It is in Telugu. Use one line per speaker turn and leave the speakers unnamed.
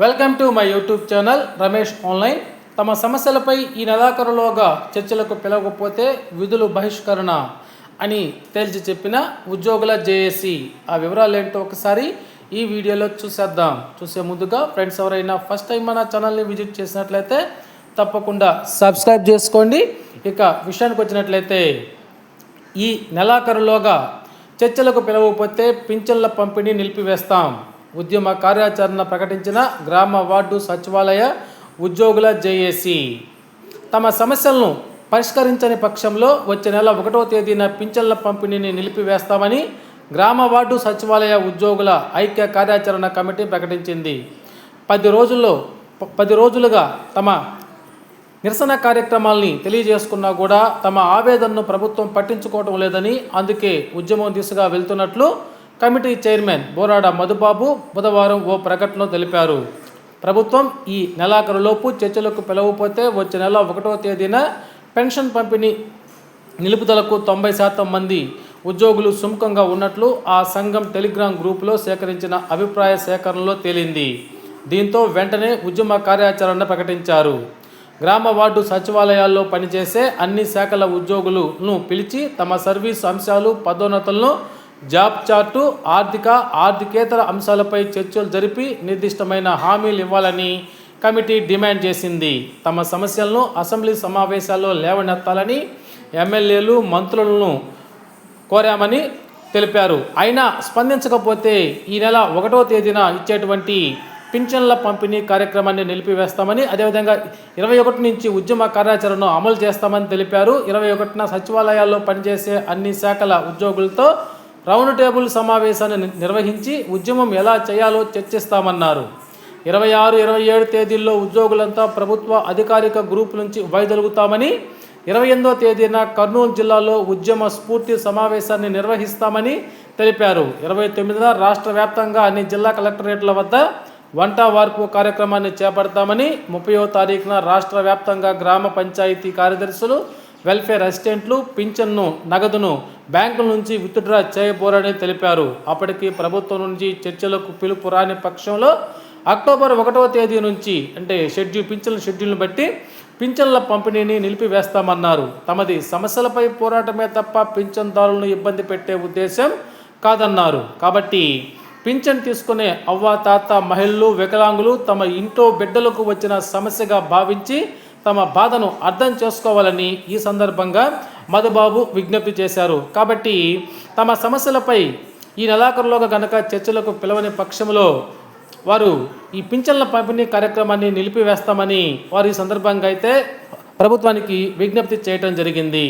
Welcome to my YouTube channel Ramesh online తమ సమస్యలపై ఈ నెలాఖరులోగా చర్చలకు పిలవకపోతే విధులు బహిష్కరణ అని తేల్చి చెప్పిన ఉద్యోగుల జేఏసీ. ఆ వివరాలు ఏంటో ఒకసారి ఈ వీడియోలో చూసేద్దాం. చూసే ముందుగా ఫ్రెండ్స్ ఎవరైనా ఫస్ట్ టైం మన ఛానల్ని విజిట్ చేసినట్లయితే తప్పకుండా సబ్స్క్రైబ్ చేసుకోండి. ఇక విషయానికి వచ్చినట్లయితే ఈ నెలాఖరులోగా చర్చలకు పిలవకపోతే పింఛన్ల పంపిణీ నిలిపివేస్తాం. ఉద్యమ కార్యాచరణ ప్రకటించిన గ్రామ వార్డు సచివాలయ ఉద్యోగుల జేఏసీ. తమ సమస్యలను పరిష్కరించని పక్షంలో వచ్చే నెల ఒకటో తేదీన పింఛన్ల పంపిణీని నిలిపివేస్తామని గ్రామ వార్డు సచివాలయ ఉద్యోగుల ఐక్య కార్యాచరణ కమిటీ ప్రకటించింది. పది రోజుల్లో పది రోజులుగా తమ నిరసన కార్యక్రమాల్ని తెలియజేసుకున్నా కూడా తమ ఆవేదనను ప్రభుత్వం పట్టించుకోవడం లేదని అందుకే ఉద్యమం దిశగా వెళ్తున్నట్లు కమిటీ చైర్మన్ బోరాడ మధుబాబు బుధవారం ఓ ప్రకటనలో తెలిపారు. ప్రభుత్వం ఈ నెలాఖరులోపు చర్చలకు పిలవకపోతే వచ్చే నెల ఒకటో తేదీన పెన్షన్ పంపిణీ నిలుపుదలకు తొంభై శాతం మంది ఉద్యోగులు సుముఖంగా ఉన్నట్లు ఆ సంఘం టెలిగ్రామ్ గ్రూపులో సేకరించిన అభిప్రాయ సేకరణలో తేలింది. దీంతో వెంటనే ఉద్యమ కార్యాచరణ ప్రకటించారు. గ్రామ వార్డు సచివాలయాల్లో పనిచేసే అన్ని శాఖల ఉద్యోగులను పిలిచి తమ సర్వీస్ అంశాలు పదోన్నతులను జాబ్ చార్టు ఆర్థిక ఆర్థికేతర అంశాలపై చర్చలు జరిపి నిర్దిష్టమైన హామీలు ఇవ్వాలని కమిటీ డిమాండ్ చేసింది. తమ సమస్యలను అసెంబ్లీ సమావేశాల్లో లేవనెత్తాలని ఎమ్మెల్యేలు మంత్రులను కోరామని తెలిపారు. అయినా స్పందించకపోతే ఈ నెల ఒకటో తేదీన ఇచ్చేటువంటి పింఛన్ల పంపిణీ కార్యక్రమాన్ని నిలిపివేస్తామని అదేవిధంగా ఇరవై ఒకటి నుంచి ఉద్యమ కార్యాచరణను అమలు చేస్తామని తెలిపారు. ఇరవై ఒకటిన సచివాలయాల్లో పనిచేసే అన్ని శాఖల ఉద్యోగులతో రౌండ్ టేబుల్ సమావేశాన్ని నిర్వహించి ఉద్యమం ఎలా చేయాలో చర్చిస్తామన్నారు. ఇరవై ఆరు ఇరవై ఏడు తేదీల్లో ఉద్యోగులంతా ప్రభుత్వ అధికారిక గ్రూప్ నుంచి వైదొలుగుతామని ఇరవై ఎనిమిదో తేదీన కర్నూలు జిల్లాలో ఉద్యమ స్ఫూర్తి సమావేశాన్ని నిర్వహిస్తామని తెలిపారు. ఇరవై తొమ్మిదిన రాష్ట్ర వ్యాప్తంగా అన్ని జిల్లా కలెక్టరేట్ల వద్ద వంట వార్పు కార్యక్రమాన్ని చేపడతామని ముప్పయో తారీఖున రాష్ట్ర వ్యాప్తంగా గ్రామ పంచాయతీ కార్యదర్శులు వెల్ఫేర్ అసిస్టెంట్లు పింఛన్ను నగదును బ్యాంకుల నుంచి విత్డ్రా చేయబోరని తెలిపారు. అప్పటికి ప్రభుత్వం నుంచి చర్చలకు పిలుపు రాని పక్షంలో అక్టోబర్ ఒకటవ తేదీ నుంచి అంటే షెడ్యూల్ పింఛన్ల షెడ్యూల్ని బట్టి పింఛన్ల పంపిణీని నిలిపివేస్తామన్నారు. తమది సమస్యలపై పోరాటమే తప్ప పింఛన్దారులను ఇబ్బంది పెట్టే ఉద్దేశం కాదన్నారు. కాబట్టి పింఛన్ తీసుకునే అవ్వ తాత మహిళలు వికలాంగులు తమ ఇంట్లో బిడ్డలకు వచ్చిన సమస్యగా భావించి తమ బాధను అర్థం చేసుకోవాలని ఈ సందర్భంగా మధుబాబు విజ్ఞప్తి చేశారు. కాబట్టి తమ సమస్యలపై ఈ నెలాఖరులోగా గనక చర్చలకు పిలవని పక్షంలో వారు ఈ పింఛన్ల పంపిణీ కార్యక్రమాన్ని నిలిపివేస్తామని వారు ఈ సందర్భంగా అయితే ప్రభుత్వానికి విజ్ఞప్తి చేయటం జరిగింది.